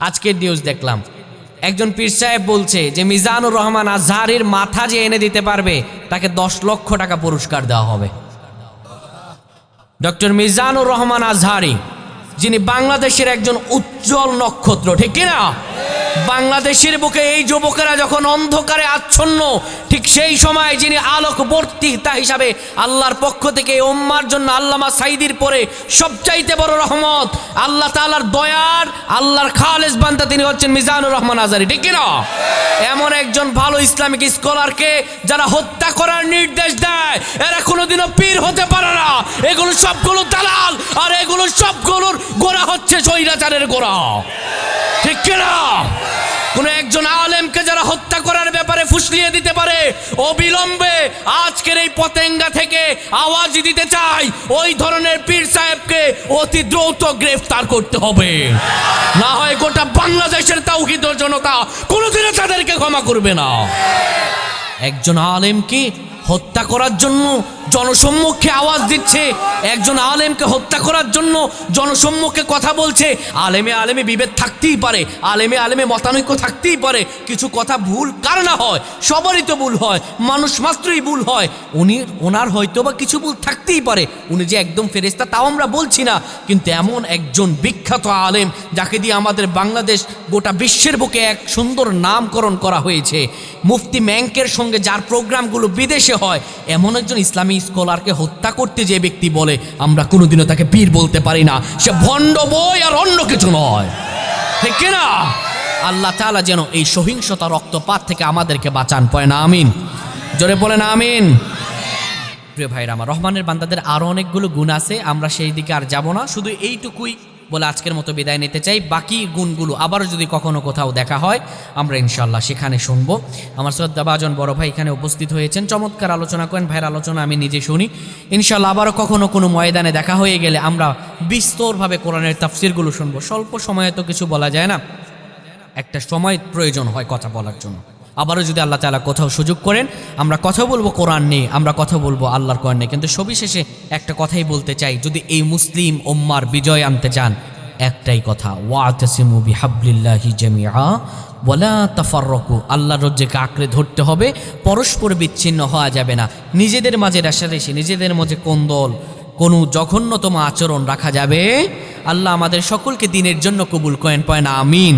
আজকের নিউজ দেখলাম। একজন পীর সাহেব বলছে যে, মিজানুর রহমান আজহারির মাথা যে এনে দিতে পারবে, তাকে দশ লক্ষ টাকা পুরস্কার দেওয়া হবে। ডক্টর মিজানুর রহমান আজহারি, যিনি বাংলাদেশের একজন উজ্জ্বল নক্ষত্র, ঠিক কিনা? বাংলাদেশের বুকে এই যুবকেরা যখন অন্ধকারে আচ্ছন্ন, ঠিক সেই সময় যিনি আলোকবর্তিতা হিসাবে আল্লাহর পক্ষ থেকে ওম্মার জন্য আল্লামা সাইদির পরে সবচাইতে বড় রহমত, আল্লাহ তাআলার দয়ার, আল্লাহর খালেজ বান্দা তিনি হচ্ছেন মিজানুর রহমান আজারি। ঠিক কিনা? এমন একজন ভালো ইসলামিক স্কলারকে যারা হত্যা করার নির্দেশ দেয়, এরা কোনোদিনও পীর হতে পারে না। এগুলো সবগুলো দালাল, আর এগুলো সবগুলোর গোড়া হচ্ছে স্বৈরাচারের গোড়া। ঠিক কিনা? হত্যা করার ব্যাপারে ফুসলিয়ে দিতে পারে। অবিলম্বে আজকের এই পতেঙ্গা থেকে আওয়াজ দিতে চাই। ওই ধরনের পীর সাহেবকে অতি দ্রুত গ্রেফতার করতে হবে। না হয় গোটা বাংলাদেশের তাওহিদ জনতা কোনোদিনও তাদেরকে ক্ষমা করবে না। একজন আলেমকে হত্যা করার জন্য জনসম্মুখে আওয়াজ দিচ্ছে। একজন আলেমকে হত্যা করার জন্য জনসম্মুখে কথা বলছে। আলেমে আলেমে বিভেদ থাকতেই পারে। আলেমে আলেমে মতানৈক্য থাকতেই পারে। কিছু কথা ভুল কার না হয়? সবারই তো ভুল হয়। মানুষ মাত্রই ভুল হয়। উনি, ওনার হয়তো বা কিছু ভুল থাকতেই পারে। উনি যে একদম ফেরেস্তা তাও আমরা বলছি না। কিন্তু এমন একজন বিখ্যাত আলেম যাকে দিয়ে আমাদের বাংলাদেশ গোটা বিশ্বের বুকে এক সুন্দর নামকরণ করা হয়েছে। মুফতি ম্যাঙ্কের সঙ্গে যার প্রোগ্রামগুলো বিদেশে হয়। এমন একজন ইসলামী স্কলারকে হত্যা করতে যে ব্যক্তি বলে, আমরা কোনোদিনও তাকে পীর বলতে পারি না। সে ভণ্ড বই আর অন্য কিছু নয়। ঠিক না আল্লাহ তালা যেন এই সহিংসতা রক্তপাত থেকে আমাদেরকে বাঁচান। পয় না, আমিন। জোরে বলে না, আমিন। প্রিয় ভাইরা, আমার রহমানের বান্দাদের আরও অনেকগুলো গুণ আছে, আমরা সেই দিকে আর যাব না। শুধু এইটুকুই বলে আজকের মতো বিদায় নিতে চাই। বাকি গুণগুলো আবারও যদি কখনো কোথাও দেখা হয়, আমরা ইনশাল্লাহ সেখানে শুনব। আমার শ্রদ্ধা বাজন বড় ভাই এখানে উপস্থিত হয়েছেন। চমৎকার আলোচনা করেন, ভাইয়ের আলোচনা আমি নিজে শুনি। ইনশাল্লাহ আবারও কখনো কোনো ময়দানে দেখা হয়ে গেলে আমরা বিস্তরভাবে কোরআনের তাফসিরগুলো শুনব। স্বল্প সময়ে তো কিছু বলা যায় না। একটা সময় প্রয়োজন হয় কথা বলার জন্য। আবারও যদি আল্লাহ তালা কোথাও সুযোগ করেন, আমরা কথা বলব কোরআন নিয়ে, আমরা কথা বলব আল্লাহর কোরআন নিয়ে। কিন্তু সবিশেষে একটা কথাই বলতে চাই, যদি এই মুসলিম ওম্মার বিজয় আনতে চান একটাই কথা, ওয়াতসিমু বিহাবলিল্লাহি জামিআ ওয়ালা তাফাররকু আল্লাহ রজ্জেকে আঁকড়ে ধরতে হবে, পরস্পর বিচ্ছিন্ন হওয়া যাবে না। নিজেদের মাঝে রেশারেশি, নিজেদের মাঝে কোন্দল, কোনো জঘন্যতম আচরণ রাখা যাবে। আল্লাহ আমাদের সকলকে দিনের জন্য কবুল কয়েন পয়েন আমিন।